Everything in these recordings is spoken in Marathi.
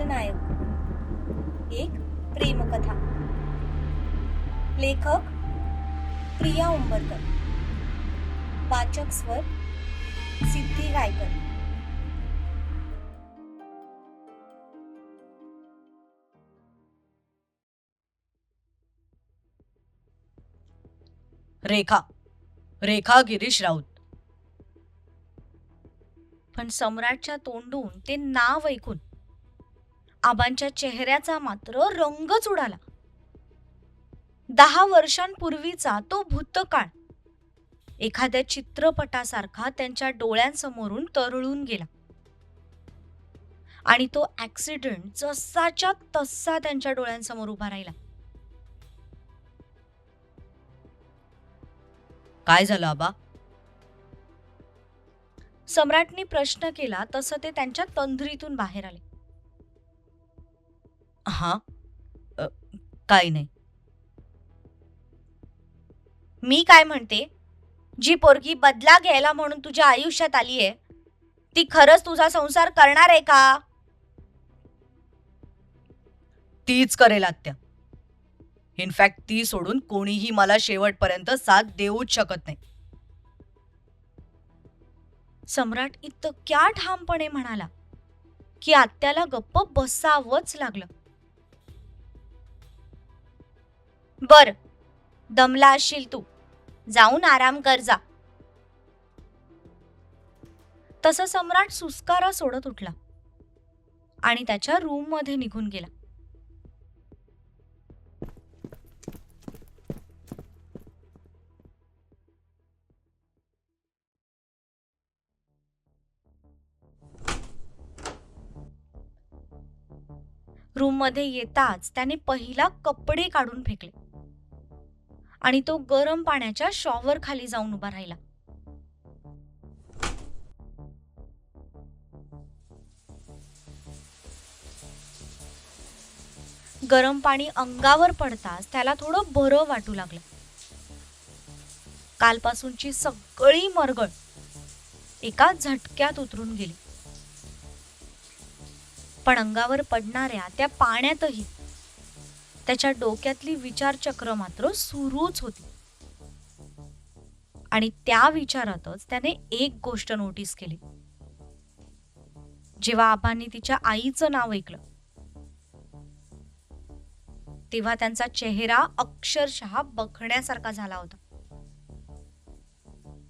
खलनायक एक प्रेमकथा. लेखक प्रिया उंबरकर. वाचक स्वर सिद्धी गायकर. रेखा. रेखा गिरीश राऊत. पण सम्राटच्या तोंडून ते नाव ऐकून आबांच्या चेहऱ्याचा मात्र रंगच उडाला. दहा वर्षांपूर्वीचा तो भूतकाळ. एखाद्या चित्रपटासारखा त्यांच्या डोळ्यांसमोरून तरळून गेला. आणि तो ऍक्सिडेंट जसाच्या तसा त्यांच्या डोळ्यांसमोर उभा राहिला. काय झालं आबा? सम्राटने प्रश्न केला तसं ते त्यांच्या तंद्रीतून बाहेर आले. हा. अ, काही नाही. मी काय म्हणते? जी पोरगी बदला घ्यायला म्हणून तुझ्या आयुष्यात आलीये ती खरंच तुझा संसार करणार आहे का? तीच करेल आत्या. इनफॅक्ट ती सोडून कोणीही मला शेवटपर्यंत साथ देऊच शकत नाही. सम्राट इतक्या ठामपणे म्हणाला की आत्याला गप्प बसावंच लागलं. बर दमला असशील तू. जाऊन आराम कर जा. तसं सम्राट सुस्कारा सोडत उठला आणि त्याच्या रूममध्ये निघून गेला. रूममध्ये येताच त्याने पहिला कपडे काढून फेकले. आणि तो गरम पाण्याच्या शॉवर खाली जाऊन उभा राहिला. गरम पाणी अंगावर पडताच त्याला थोडं बरं वाटू लागलं. कालपासूनची सगळी मरगळ एका झटक्यात उतरून गेली. पण अंगावर पडणाऱ्या त्या पाण्यातही त्याच्या डोक्यातली विचारचक्र मात्र सुरूच होती. आणि त्या विचारातच त्याने एक गोष्ट नोटीस केली. जेव्हा आबांनी तिच्या आईचं नाव ऐकलं तेव्हा त्यांचा चेहरा अक्षरशः बघण्यासारखा झाला होता.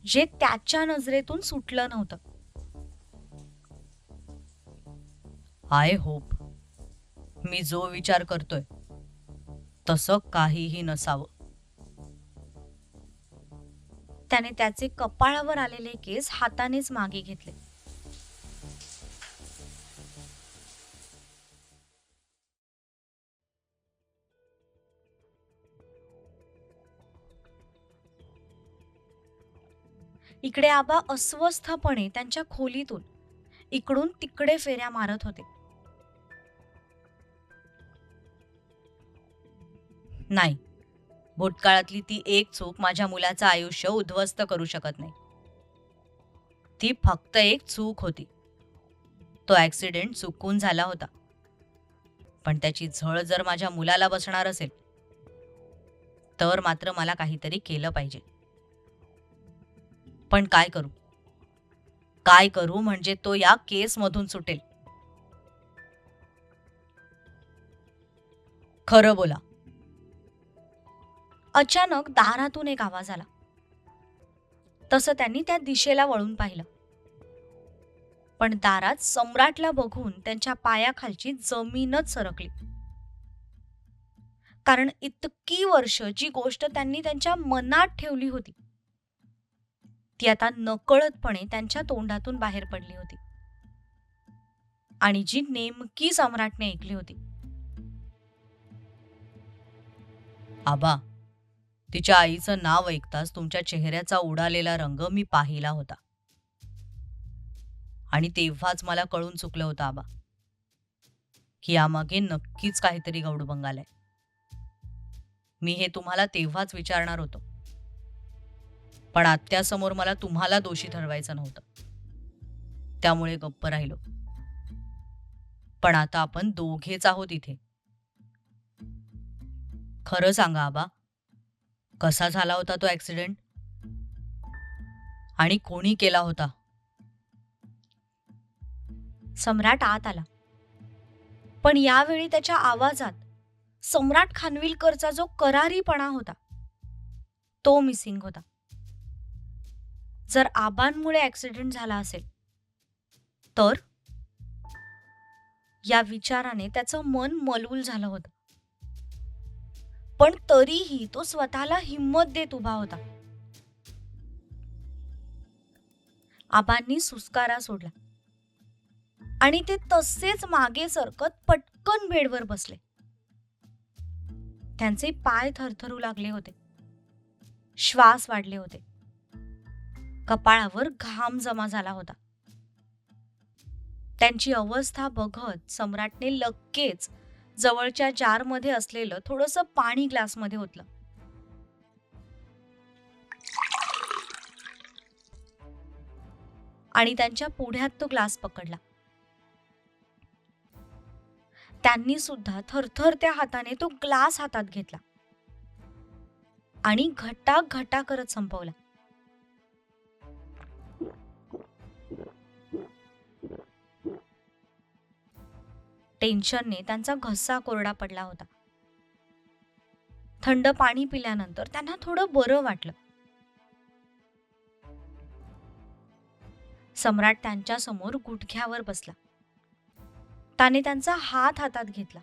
जे त्याच्या नजरेतून सुटलं नव्हतं. आय होप मी जो विचार करतोय तसं काहीही नसावं. त्याने त्याचे कपाळावर आलेले केस हातानेच मागे घेतले. इकडे आबा अस्वस्थपणे त्यांच्या खोलीतून इकडून तिकडे फेऱ्या मारत होते. नाही. भूतकाळातली ती एक चूक माझ्या मुलाचं आयुष्य उद्ध्वस्त करू शकत नाही. ती फक्त एक चूक होती. तो ॲक्सिडेंट चुकून झाला होता. पण त्याची झळ जर माझ्या मुलाला बसणार असेल तर मात्र मला काहीतरी केलं पाहिजे. पण काय करू? काय करू म्हणजे तो या केसमधून सुटेल. खरं बोला. अचानक दारातून एक आवाज आला. तसं त्यांनी त्या दिशेला वळून पाहिलं. पण दारात सम्राटला बघून त्यांच्या पायाखालची जमीनच सरकली. कारण इतकी वर्ष जी गोष्ट त्यांनी त्यांच्या मनात ठेवली होती ती आता नकळतपणे त्यांच्या तोंडातून बाहेर पडली होती. आणि जी नेमकी सम्राटने ऐकली होती. आबा तिच्या आईचं नाव ऐकताच तुमच्या चेहऱ्याचा उडालेला रंग मी पाहिला होता. आणि तेव्हाच मला कळून चुकलं होतं आबा. की यामागे नक्कीच काहीतरी गौडबंग आलाय मी हे तुम्हाला तेव्हाच विचारणार होतो. पण आत्यासमोर मला तुम्हाला दोषी ठरवायचं नव्हतं. त्यामुळे गप्प राहिलो. पण आता आपण दोघेच आहोत इथे. खरं सांगा आबा कसा झाला होता तो ऍक्सिडेंट आणि कोणी केला होता? सम्राट आत आला. पण यावेळी त्याच्या आवाजात सम्राट खानविलकरचा जो करारीपणा होता तो मिसिंग होता. जर आबांमुळे ॲक्सिडेंट झाला असेल तर या विचाराने त्याचं मन मलूल झालं होतं. पण तरीही तो स्वतःला हिंमत देत उभा होता. आबांनी सुस्कारा सोडला. आणि ते तसेच मागे सरकत पटकन बेडवर बसले. त्यांचे पाय थरथरू लागले होते. श्वास वाढले होते. कपाळावर घाम जमा झाला होता. त्यांची अवस्था बघत सम्राटने लगेच जवळच्या जारमध्ये असलेलं थोडस पाणी ग्लासमध्ये ओतलं. आणि त्यांच्या पुढ्यात तो ग्लास पकडला. त्यांनी सुद्धा थरथरत्या हाताने तो ग्लास हातात घेतला. आणि घटा घटा करत संपवला. टेन्शनने त्यांचा घसा कोरडा पडला होता. थंड पाणी पिल्यानंतर त्यांना थोडं बरं वाटलं. सम्राट त्यांच्यासमोर गुडघ्यावर बसला. त्याने त्यांचा हात हातात घेतला.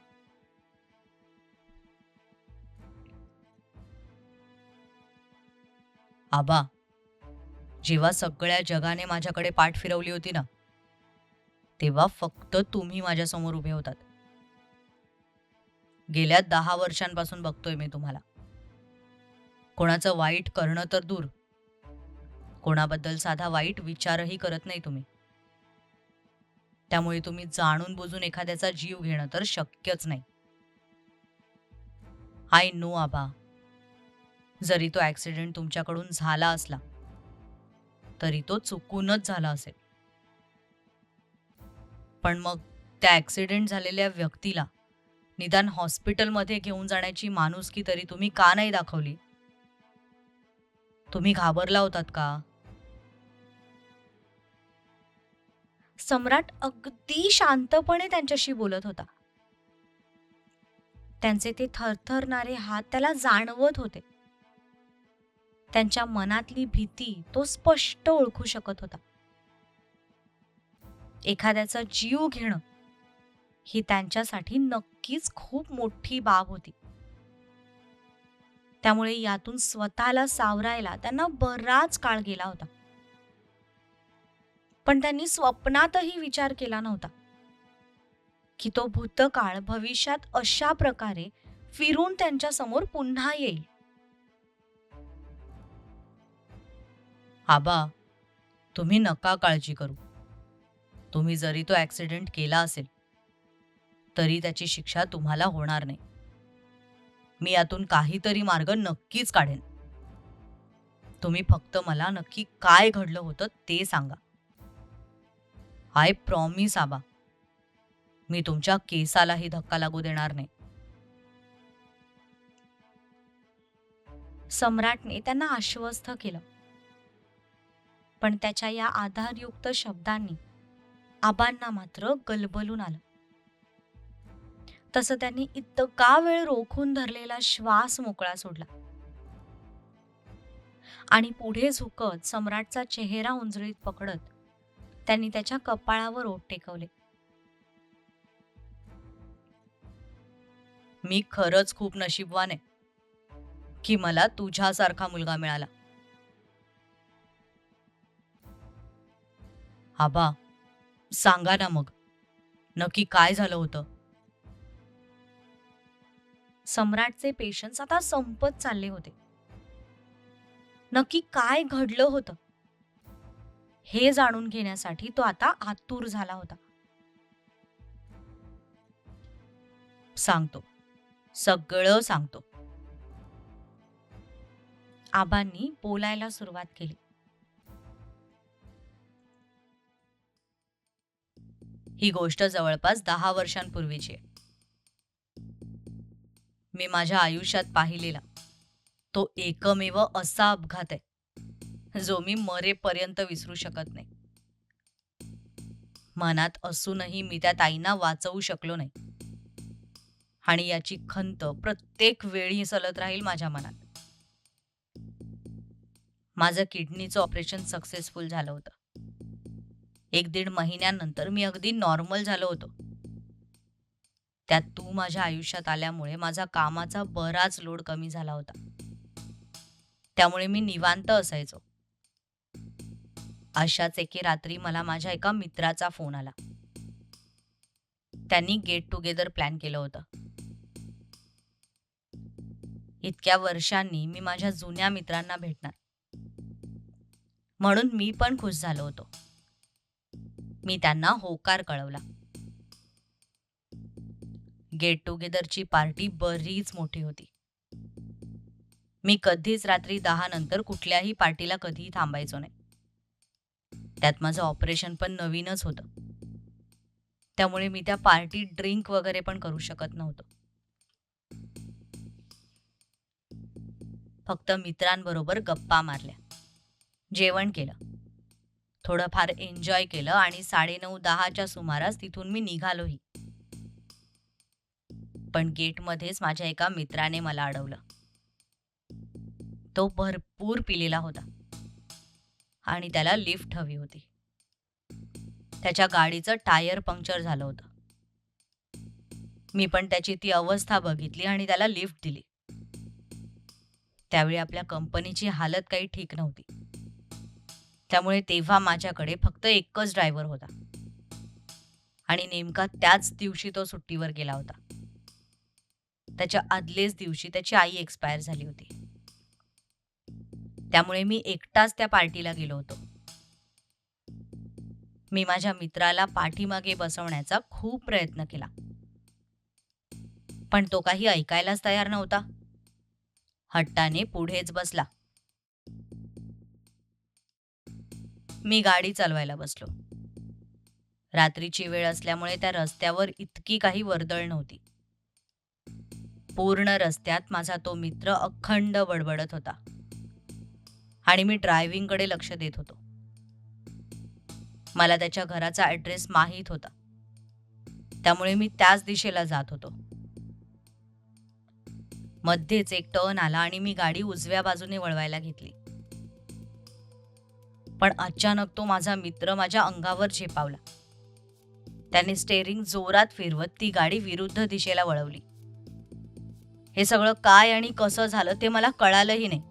आबा जेव्हा सगळ्या जगाने माझ्याकडे पाठ फिरवली होती ना तेव्हा फक्त तुम्ही माझ्यासमोर उभे होतात. गेल्या दहा वर्षांपासून बघतोय मी तुम्हाला. कोणाचं वाईट करणं तर दूर. कोणाबद्दल साधा वाईट विचारही करत नाही तुम्ही. त्यामुळे तुम्ही जाणून बुजून एखाद्याचा जीव घेणं तर शक्यच नाही. आय नो आबा. जरी तो ॲक्सिडेंट तुमच्याकडून झाला असला तरी तो चुकूनच झाला असेल. पण मग त्या ॲक्सिडेंट झालेल्या व्यक्तीला निदान हॉस्पिटलमध्ये घेऊन जाण्याची माणुसकी तरी तुम्ही का नाही दाखवली? तुम्ही घाबरला होतात का? सम्राट अगदी शांतपणे त्यांच्याशी बोलत होता. त्यांचे ते थरथरणारे हात त्याला जाणवत होते. त्यांच्या मनातली भीती तो स्पष्ट ओळखू शकत होता. एखाद्याचा जीव घेणं ही त्यांच्यासाठी नक्कीच खूप मोठी बाब होती. त्यामुळे यातून स्वतःला सावरायला त्यांना बराच काळ गेला होता. पण त्यांनी स्वप्नातही विचार केला नव्हता की तो भूतकाळ भविष्यात अशा प्रकारे फिरून त्यांच्यासमोर पुन्हा येईल. आबा तुम्ही नका काळजी करू. तुम्ही जरी तो ऍक्सिडेंट केला असेल तरी त्याची शिक्षा तुम्हाला होणार नाही. मी यातून काहीतरी मार्ग नक्कीच काढेन. तुम्ही फक्त मला नक्की काय घडलं होतं ते सांगा. आय प्रॉमिस आबा. मी तुमच्या केसालाही धक्का लागू देणार नाही. सम्राटने त्यांना आश्वस्त केलं. पण त्याच्या या आधारयुक्त शब्दांनी आबांना मात्र गलबलून आलं. तसं त्यांनी इतका वेळ रोखून धरलेला श्वास मोकळा सोडला. आणि पुढे झुकत सम्राटचा चेहरा उंजळीत पकडत त्यांनी त्याच्या कपाळावर ओठ टेकवले. मी खरंच खूप नशीबवान आहे की मला तुझ्यासारखा मुलगा मिळाला. आबा सांगा ना मग. नक्की काय झालं होतं? सम्राटचे पेशन्स आता संपत चालले होते. नक्की काय घडलं होतं? हे जाणून घेण्यासाठी तो आता आतुर झाला होता. सांगतो. सगळं सांगतो. आबांनी बोलायला सुरुवात केली. ही गोष्ट जवळपास दहा वर्षांपूर्वीची आहे. मी माझ्या आयुष्यात पाहिलेला तो एकमेव असा अपघात आहे जो मी मरेपर्यंत विसरू शकत नाही. मनात असूनही मी त्या ताईंना वाचवू शकलो नाही. आणि याची खंत प्रत्येक वेळी सलत राहील माझ्या मनात. माझं किडनीचं ऑपरेशन सक्सेसफुल झालं होतं. एक दीड महिन्यानंतर मी अगदी नॉर्मल झालो होतो. त्यात तू माझ्या आयुष्यात आल्यामुळे माझा कामाचा बराच लोड कमी झाला होता. त्यामुळे मी निवांत असायचो. अशाच एके रात्री मला माझ्या एका मित्राचा फोन आला. त्यांनी गेट टुगेदर प्लॅन केलं होतं. इतक्या वर्षांनी मी माझ्या जुन्या मित्रांना भेटणार. म्हणून मी पण खुश झालो होतो. मी त्यांना होकार कळवला. गेट टुगेदरची पार्टी बरीच मोठी होती. मी कधीच रात्री दहा नंतर कुठल्याही पार्टीला कधीही थांबायचो नाही. त्यात माझं ऑपरेशन पण नवीनच होतं. त्यामुळे मी त्या पार्टीत ड्रिंक वगैरे पण करू शकत नव्हतो. फक्त मित्रांबरोबर गप्पा मारल्या. जेवण केलं. थोडंफार एन्जॉय केलं आणि साडेनऊ दहाच्या सुमारास तिथून मी निघालोही. पण गेटमध्येच माझ्या एका मित्राने मला अडवलं. तो भरपूर पिलेला होता. आणि त्याला लिफ्ट हवी होती. त्याच्या गाडीचं टायर पंक्चर झालं होतं. मी पण त्याची ती अवस्था बघितली आणि त्याला लिफ्ट दिली. त्यावेळी आपल्या कंपनीची हालत काही ठीक नव्हती. त्यामुळे तेव्हा माझ्याकडे फक्त एकच ड्रायव्हर होता. आणि नेमका त्याच दिवशी तो सुट्टीवर गेला होता. त्याच्या आदलेच दिवशी त्याची आई एक्सपायर झाली होती. त्यामुळे मी एकटाच त्या पार्टीला गेलो होतो. मी माझ्या मित्राला पाठीमागे बसवण्याचा खूप प्रयत्न केला. पण तो काही ऐकायलाच तयार नव्हता. हट्टाने पुढेच बसला. मी गाडी चालवायला बसलो. रात्रीची वेळ असल्यामुळे त्या रस्त्यावर इतकी काही वर्दळ नव्हती. पूर्ण रस्त्यात माझा तो मित्र अखंड बडबडत होता. आणि मी ड्रायव्हिंगकडे लक्ष देत होतो. मला त्याच्या घराचा ॲड्रेस माहीत होता. त्यामुळे मी त्याच दिशेला जात होतो. मध्येच एक टर्न आला आणि मी गाडी उजव्या बाजूने वळवायला घेतली. पण अचानक तो माझा मित्र माझ्या अंगावर झेपावला. त्याने स्टेअरिंग जोरात फिरवत ती गाडी विरुद्ध दिशेला वळवली. हे सगळं काय आणि कसं झालं ते मला कळालंही नाही.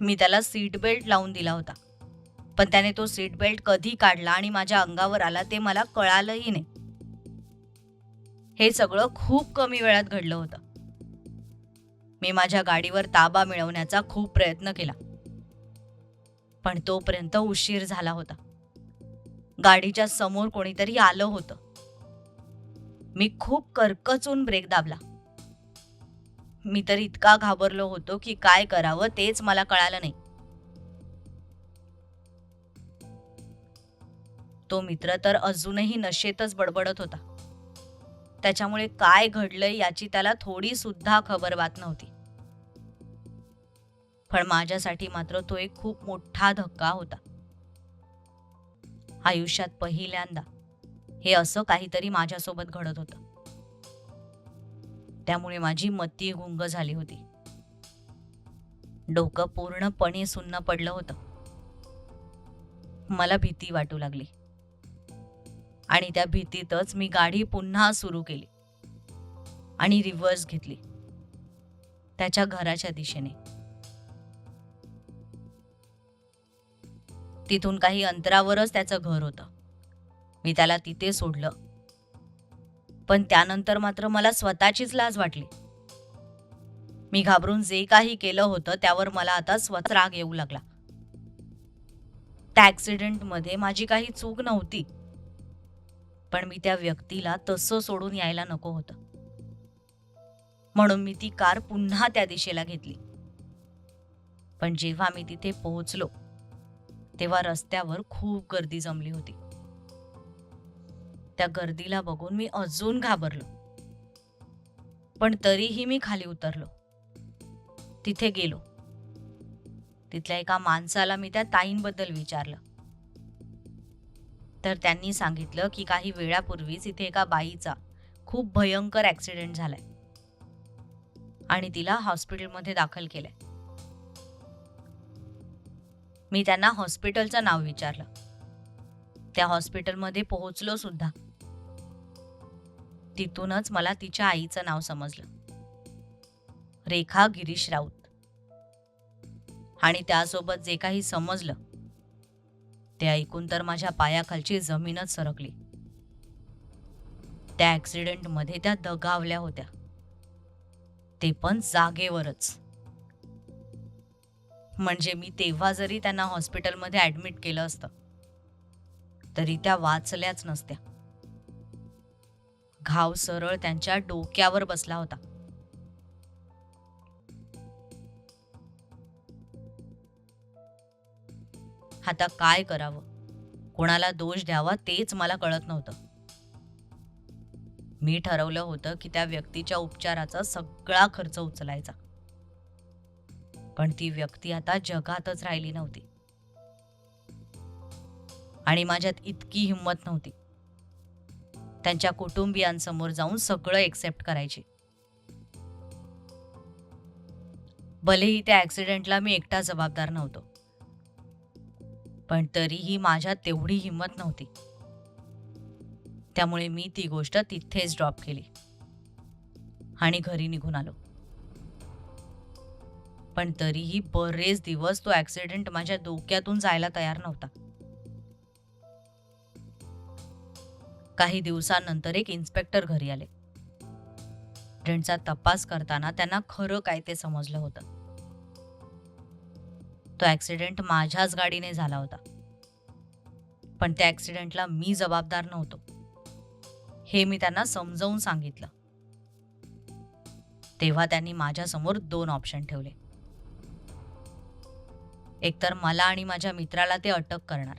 मी त्याला सीट बेल्ट लावून दिला होता. पण त्याने तो सीट बेल्ट कधी काढला आणि माझ्या अंगावर आला ते मला कळालंही नाही. हे सगळं खूप कमी वेळात घडलं होतं. मी माझ्या गाडीवर ताबा मिळवण्याचा खूप प्रयत्न केला. पण तोपर्यंत उशीर झाला होता. गाडीच्या समोर कोणीतरी आलं होतं. मी खूप करकचून ब्रेक दाबला. मी तर इतका घाबरलो होतो की काय करावं तेच मला कळालं नाही. तो मित्र तर अजूनही नशेतच बडबडत होता. त्याच्यामुळे काय घडलंय याची त्याला थोडी सुद्धा खबरबात नव्हती. पण माझ्यासाठी मात्र तो एक खूप मोठा धक्का होता. आयुष्यात पहिल्यांदा हे असं काहीतरी माझ्यासोबत घडत होतं. त्यामुळे माझी मती गुंग झाली होती. डोकं पूर्णपणे सुन्न पडलं होतं. मला भीती वाटू लागली. आणि त्या भीतीतच मी गाडी पुन्हा सुरू केली. आणि रिव्हर्स घेतली. त्याच्या घराच्या दिशेने. तिथून काही अंतरावरच त्याचं घर होतं. मी त्याला तिथे सोडलं. पण त्यानंतर मात्र मला स्वतःचीच लाज वाटली. मी घाबरून जे काही केलं होतं त्यावर मला आता स्वतः राग येऊ लागला. त्या ॲक्सिडेंटमध्ये माझी काही चूक नव्हती. पण मी त्या व्यक्तीला तसं सोडून यायला नको होतं. म्हणून मी ती कार पुन्हा त्या दिशेला घेतली. पण जेव्हा मी तिथे पोहोचलो तेव्हा रस्त्यावर खूप गर्दी जमली होती. त्या गर्दीला बघून मी अजून घाबरलो. पण तरीही मी खाली उतरलो. तिथे गेलो. तिथल्या एका माणसाला मी त्या ताईंबद्दल विचारलं. तर त्यांनी सांगितलं की काही वेळापूर्वीच इथे एका बाईचा खूप भयंकर ॲक्सिडेंट झालाय. आणि तिला हॉस्पिटलमध्ये दाखल केलंय. मी त्यांना हॉस्पिटलचं नाव विचारलं. त्या हॉस्पिटलमध्ये पोहोचलो सुद्धा. तिथूनच मला तिच्या आईचं नाव समजलं. रेखा गिरीश राऊत. आणि त्यासोबत जे काही समजलं ते ऐकून तर माझ्या पायाखालची जमीनच सरकली. त्या ॲक्सिडेंटमध्ये त्या दगावल्या होत्या. ते पण जागेवरच. म्हणजे मी तेव्हा जरी त्यांना हॉस्पिटलमध्ये ॲडमिट केलं असतं तरी त्या वाचल्याच नसत्या. घाव सरळ त्यांच्या डोक्यावर बसला होता. आता काय करावं? कोणाला दोष द्यावा तेच मला कळत नव्हतं. मी ठरवलं होतं की त्या व्यक्तीच्या उपचाराचा सगळा खर्च उचलायचा. पण ती व्यक्ती आता जगातच राहिली नव्हती. आणि माझ्यात इतकी हिंमत नव्हती. त्यांच्या कुटुंबियांसमोर जाऊन सगळं एक्सेप्ट करायची. भलेही त्या ॲक्सिडेंटला मी एकटा जबाबदार नव्हतो. पण तरीही माझ्यात तेवढी हिंमत नव्हती. त्यामुळे मी ती गोष्ट तिथेच ड्रॉप केली. आणि घरी निघून आलो. पण तरीही बरेच दिवस तो ॲक्सिडेंट माझ्या डोक्यातून जायला तयार नव्हता. काही दिवसांनंतर एक इन्स्पेक्टर घरी आले. ट्रेंडचा तपास करताना त्यांना खरं काय ते समजलं होतं. तो ॲक्सिडेंट माझ्याच गाडीने झाला होता. पण त्या ॲक्सिडेंटला मी जबाबदार नव्हतो. हे मी त्यांना समजावून सांगितलं. तेव्हा त्यांनी माझ्यासमोर दोन ऑप्शन ठेवले. एकतर मला आणि माझ्या मित्राला ते अटक करणार.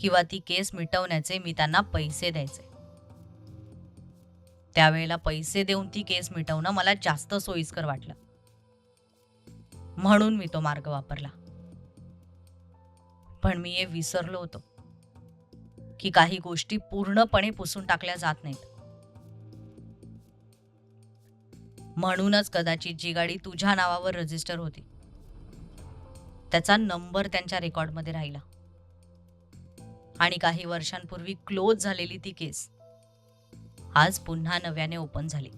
किंवा ती केस मिटवण्याचे मी त्यांना पैसे द्यायचे. त्यावेळेला पैसे देऊन ती केस मिटवणं मला जास्त सोयीस्कर वाटलं. म्हणून मी तो मार्ग वापरला. पण मी हे विसरलो होतो. की काही गोष्टी पूर्णपणे पुसून टाकल्या जात नाहीत. म्हणूनच कदाचित जी गाडी तुझ्या नावावर रजिस्टर होती. त्याचा नंबर त्यांच्या रेकॉर्डमध्ये राहिला. आणि काही वर्षांपूर्वी क्लोज झालेली ती केस आज पुन्हा नव्याने ओपन झाली.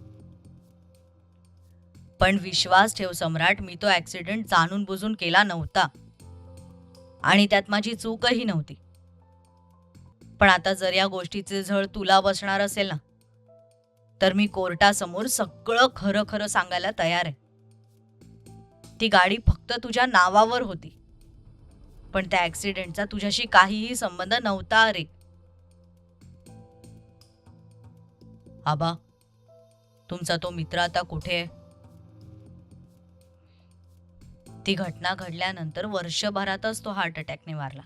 पण विश्वास ठेव सम्राट मी तो ॲक्सिडेंट जाणून बुजून केला नव्हता. आणि त्यात माझी चूकही नव्हती. पण आता जर या गोष्टीचे झळ तुला बसणार असेल ना तर मी कोर्टासमोर सगळं खरं खरं सांगायला तयार आहे. ती गाडी फक्त तुझ्या नावावर होती. पण त्या ऍक्सिडेंटचा तुझ्याशी काहीही संबंध नव्हता अरे आबा तुमचा तो मित्र आता कुठे आहे? ती घटना घडल्यानंतर वर्षभरातच तो हार्ट अटॅकने वारला.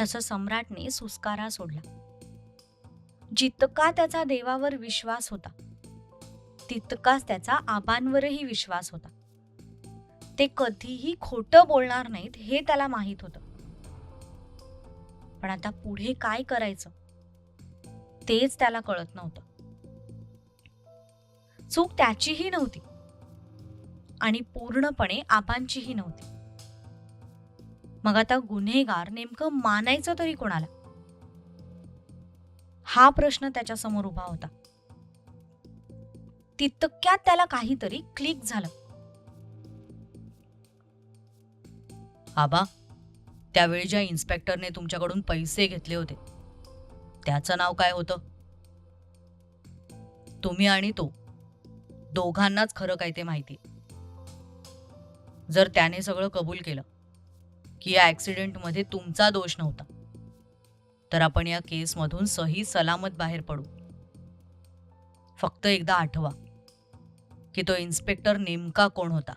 तसं सम्राटने सुस्कारा सोडला. जितका त्याचा देवावर विश्वास होता तितकाच त्याचा आबांवरही विश्वास होता. ते कधीही खोटं बोलणार नाहीत हे त्याला माहीत होतं. पण आता पुढे काय करायचं? तेच त्याला कळत नव्हतं. चूक त्याचीही नव्हती. आणि पूर्णपणे आबांचीही नव्हती. मग आता गुन्हेगार नेमकं मानायचं तरी कोणाला? हा प्रश्न त्याच्यासमोर उभा होता. तितक्यात त्याला काहीतरी क्लिक झालं. आबा त्यावेळी ज्या इन्स्पेक्टरने तुमच्याकडून पैसे घेतले होते त्याचं नाव काय होतं? तुम्ही आणि तो दोघांनाच खरं काय ते माहिती जर त्याने सगळं कबूल केलं की या ऍक्सिडेंटमध्ये तुमचा दोष नव्हता तर आपण या केसमधून सही सलामत बाहेर पडू. फक्त एकदा आठवा. की तो इन्स्पेक्टर नेमका कोण होता?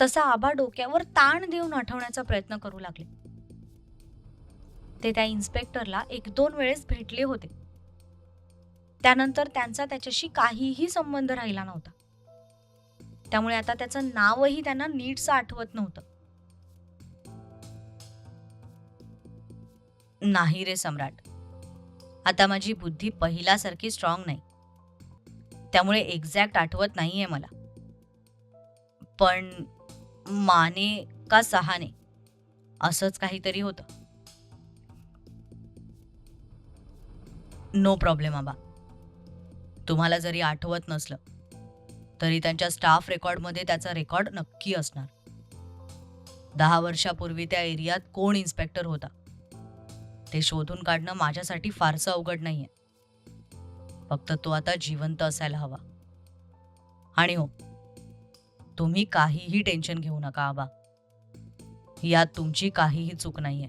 तसा आबा डोक्यावर ताण देऊन आठवण्याचा प्रयत्न करू लागले. ते त्या इन्स्पेक्टरला एक दोन वेळेस भेटले होते. त्यानंतर त्यांचा त्याच्याशी काहीही संबंध राहिला नव्हता. त्यामुळे आता त्याचं नावही त्यांना नीटसं आठवत नव्हतं. नाही रे सम्राट. आता माझी बुद्धी पहिल्यासारखी स्ट्रॉंग नाही. त्यामुळे एक्झॅक्ट आठवत नाही आहे मला. पण माने का सहाने? असंच काहीतरी होतं. नो प्रॉब्लेम आबा. तुम्हाला जरी आठवत नसलं तरी त्यांच्या स्टाफ रेकॉर्डमध्ये त्याचा रेकॉर्ड नक्की असणार. दहा वर्षापूर्वी त्या एरियात कोण इन्स्पेक्टर होता? ते शोधून काढणं माझ्यासाठी फारसं अवघड नाहीये. फक्त तो आता जिवंत असायला हवा. आणि हो तुम्ही काहीही टेन्शन घेऊ नका आबा. यात तुमची काहीही चूक नाहीये.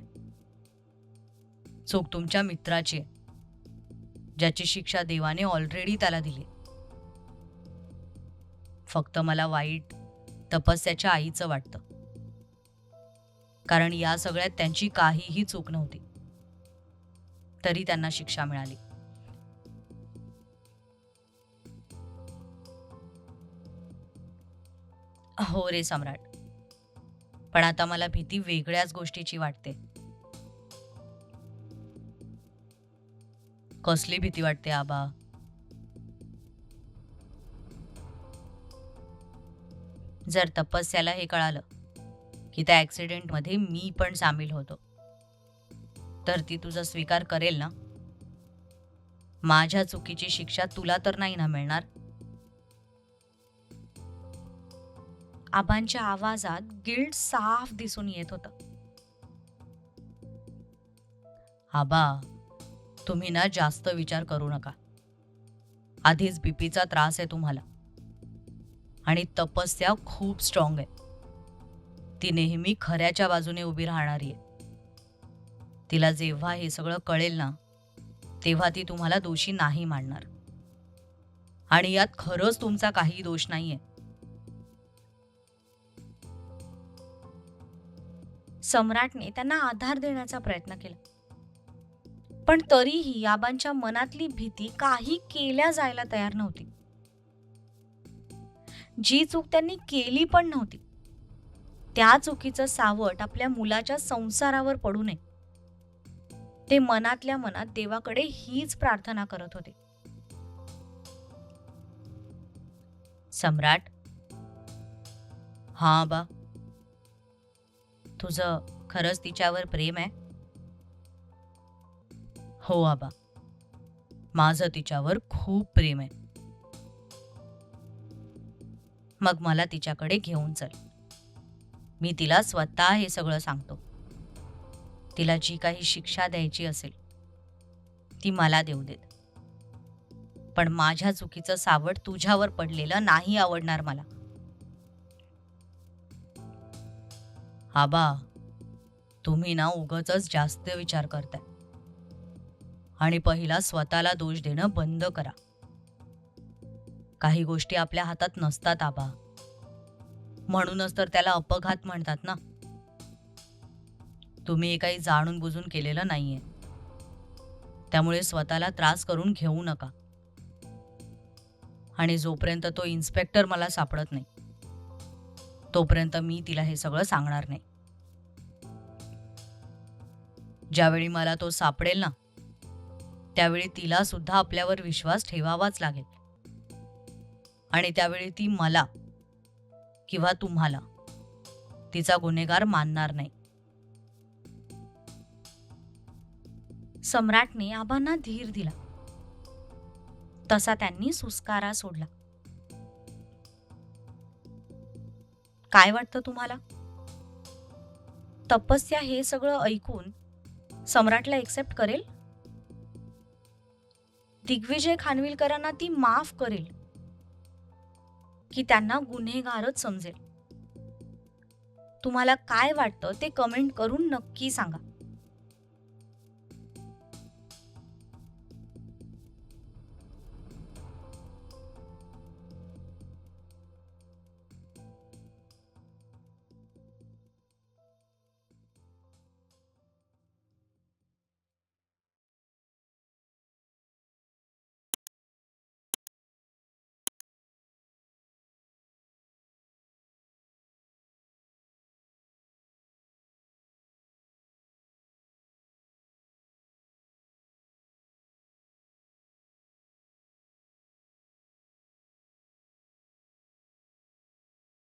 चूक तुमच्या मित्राची आहे ज्याची शिक्षा देवाने ऑलरेडी त्याला दिली फक्त मला वाईट तपस्याच्या आईचं वाटतं. कारण या सगळ्यात त्यांची काहीही चूक नव्हती. तरी त्यांना शिक्षा मिळाली. हो रे सम्राट. पण आता मला भीती वेगळ्याच गोष्टीची वाटते. कसली भीती वाटते आबा? जर तपस्याला हे कळालं की त्या ॲक्सिडेंटमध्ये मी पण सामील होतो तर ती तुझा स्वीकार करेल ना? माझ्या चुकीची शिक्षा तुला तर नाही ना मिळणार? आबांच्या आवाजात गिल्ड साफ दिसून येत होतं. आबा तुम्ही ना जास्त विचार करू नका. आधीच बीपीचा त्रास आहे तुम्हाला. आणि तपस्या खूप स्ट्रॉंग आहे. ती नेहमी खऱ्याच्या बाजूने उभी राहणारी आहे. तिला जेव्हा हे सगळं कळेल ना तेव्हा ती तुम्हाला दोषी नाही मानणार. आणि यात खरंच तुमचा काही दोष नाहीये. सम्राटने त्यांना आधार देण्याचा प्रयत्न केला. पण तरीही याबांच्या मनातली भीती काही केल्या जायला तयार नव्हती. जी चूक त्यांनी केली पण नव्हती. त्या चुकीचं सावट आपल्या मुलाच्या संसारावर पडू नये. ते मनातल्या मनात देवाकडे हीच प्रार्थना करत होते. सम्राट. हा बा. तुझं खरंच तिच्यावर प्रेम आहे? हो आबा. माझं तिच्यावर खूप प्रेम आहे. मग मला तिच्याकडे घेऊन चल. मी तिला स्वतः हे सगळं सांगतो. तिला जी काही शिक्षा द्यायची असेल ती मला देऊ देत. पण माझ्या चुकीचं सावट तुझ्यावर पडलेलं नाही आवडणार मला. आबा तुम्ही ना उगच जास्त विचार करताय. आणि पहिला स्वतःला दोष देणं बंद करा. काही गोष्टी आपल्या हातात नसतात आबा. म्हणूनच तर त्याला अपघात म्हणतात ना. तुम्ही काही जाणून बुजून केलेलं नाहीये. त्यामुळे स्वतःला त्रास करून घेऊ नका. आणि जोपर्यंत तो इन्स्पेक्टर मला सापडत नाही. तोपर्यंत मी तिला हे सगळं सांगणार नाही. ज्यावेळी मला तो सापडेल ना त्यावेळी तिला सुद्धा आपल्यावर विश्वास ठेवावाच लागेल. आणि त्यावेळी ती मला किंवा तुम्हाला तिचा गुन्हेगार मानणार नाही. सम्राटने आबांना धीर दिला. तसा त्यांनी सुस्कारा सोडला. काय वाटतं तुम्हाला? तपस्या हे सगळं ऐकून सम्राटला एक्सेप्ट करेल? दिग्विजय खानविलकरांना ती माफ करेल की त्यांना गुन्हेगारच समजेल. तुम्हाला काय वाटतं ते कमेंट करून नक्की सांगा.